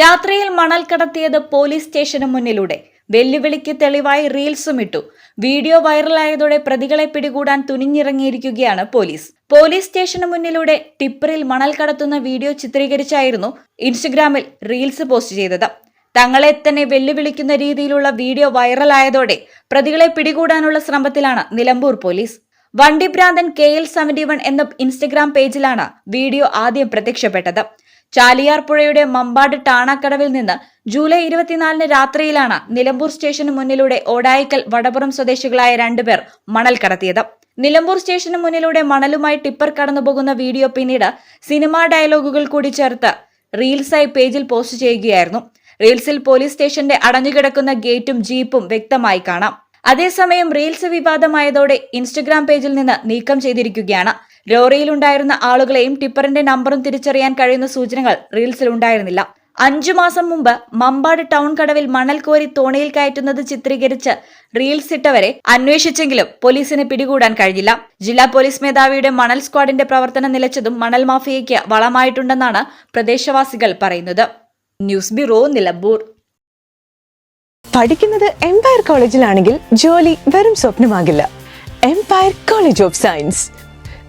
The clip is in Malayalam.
രാത്രിയിൽ മണൽ കടത്തിയത് പോലീസ് സ്റ്റേഷന് മുന്നിലൂടെ. വെല്ലുവിളിക്ക് തെളിവായി റീൽസും ഇട്ടു. വീഡിയോ വൈറലായതോടെ പ്രതികളെ പിടികൂടാൻ തുനിഞ്ഞിറങ്ങിയിരിക്കുകയാണ് പോലീസ്. പോലീസ് സ്റ്റേഷന് മുന്നിലൂടെ ടിപ്പറിൽ മണൽ കടത്തുന്ന വീഡിയോ ചിത്രീകരിച്ചായിരുന്നു ഇൻസ്റ്റഗ്രാമിൽ റീൽസ് പോസ്റ്റ് ചെയ്തത്. തങ്ങളെ തന്നെ വെല്ലുവിളിക്കുന്ന രീതിയിലുള്ള വീഡിയോ വൈറലായതോടെ പ്രതികളെ പിടികൂടാനുള്ള ശ്രമത്തിലാണ് Nilambur police. വണ്ടിഭ്രാന്തൻ K L seventy one എന്ന ഇൻസ്റ്റഗ്രാം പേജിലാണ് വീഡിയോ ആദ്യം പ്രത്യക്ഷപ്പെട്ടത്. ചാലിയാർ പുഴയുടെ മമ്പാട് ടാണാക്കടവിൽ നിന്ന് ജൂലൈ ഇരുപത്തിനാലിന് രാത്രിയിലാണ് നിലമ്പൂർ സ്റ്റേഷന് മുന്നിലൂടെ ഓടായിക്കൽ വടപുറം സ്വദേശികളായ രണ്ടുപേർ മണൽ കടത്തിയത്. നിലമ്പൂർ സ്റ്റേഷന് മുന്നിലൂടെ മണലുമായി ടിപ്പർ കടന്നുപോകുന്ന വീഡിയോ പിന്നീട് സിനിമാ ഡയലോഗുകൾ കൂടി ചേർത്ത് റീൽസായി പേജിൽ പോസ്റ്റ് ചെയ്യുകയായിരുന്നു. റീൽസിൽ പോലീസ് സ്റ്റേഷന്റെ അടഞ്ഞുകിടക്കുന്ന ഗേറ്റും ജീപ്പും വ്യക്തമായി കാണാം. അതേസമയം റീൽസ് വിവാദമായതോടെ ഇൻസ്റ്റഗ്രാം പേജിൽ നിന്ന് നീക്കം ചെയ്തിരിക്കുകയാണ്. ലോറിയിലുണ്ടായിരുന്ന ആളുകളെയും ടിപ്പറിന്റെ നമ്പറും തിരിച്ചറിയാൻ കഴിയുന്ന സൂചനകൾ റീൽസിൽ ഉണ്ടായിരുന്നില്ല. അഞ്ചു മാസം മുമ്പ് മമ്പാട് ടൗൺ കടവിൽ മണൽ കോരി തോണിയിൽ കയറ്റുന്നത് ചിത്രീകരിച്ച് റീൽസ് ഇട്ടവരെ അന്വേഷിച്ചെങ്കിലും പോലീസിന് പിടികൂടാൻ കഴിഞ്ഞില്ല. ജില്ലാ പോലീസ് മേധാവിയുടെ മണൽ സ്ക്വാഡിന്റെ പ്രവർത്തനം നിലച്ചതും മണൽ മാഫിയയ്ക്ക് വളമായിട്ടുണ്ടെന്നാണ് പ്രദേശവാസികൾ പറയുന്നത്. News bureau Nilambur. പഠിക്കുന്നത് എംപയർ കോളേജിലാണെങ്കിൽ ജോലി വെറും സ്വപ്നമാകില്ല. Empire college of science.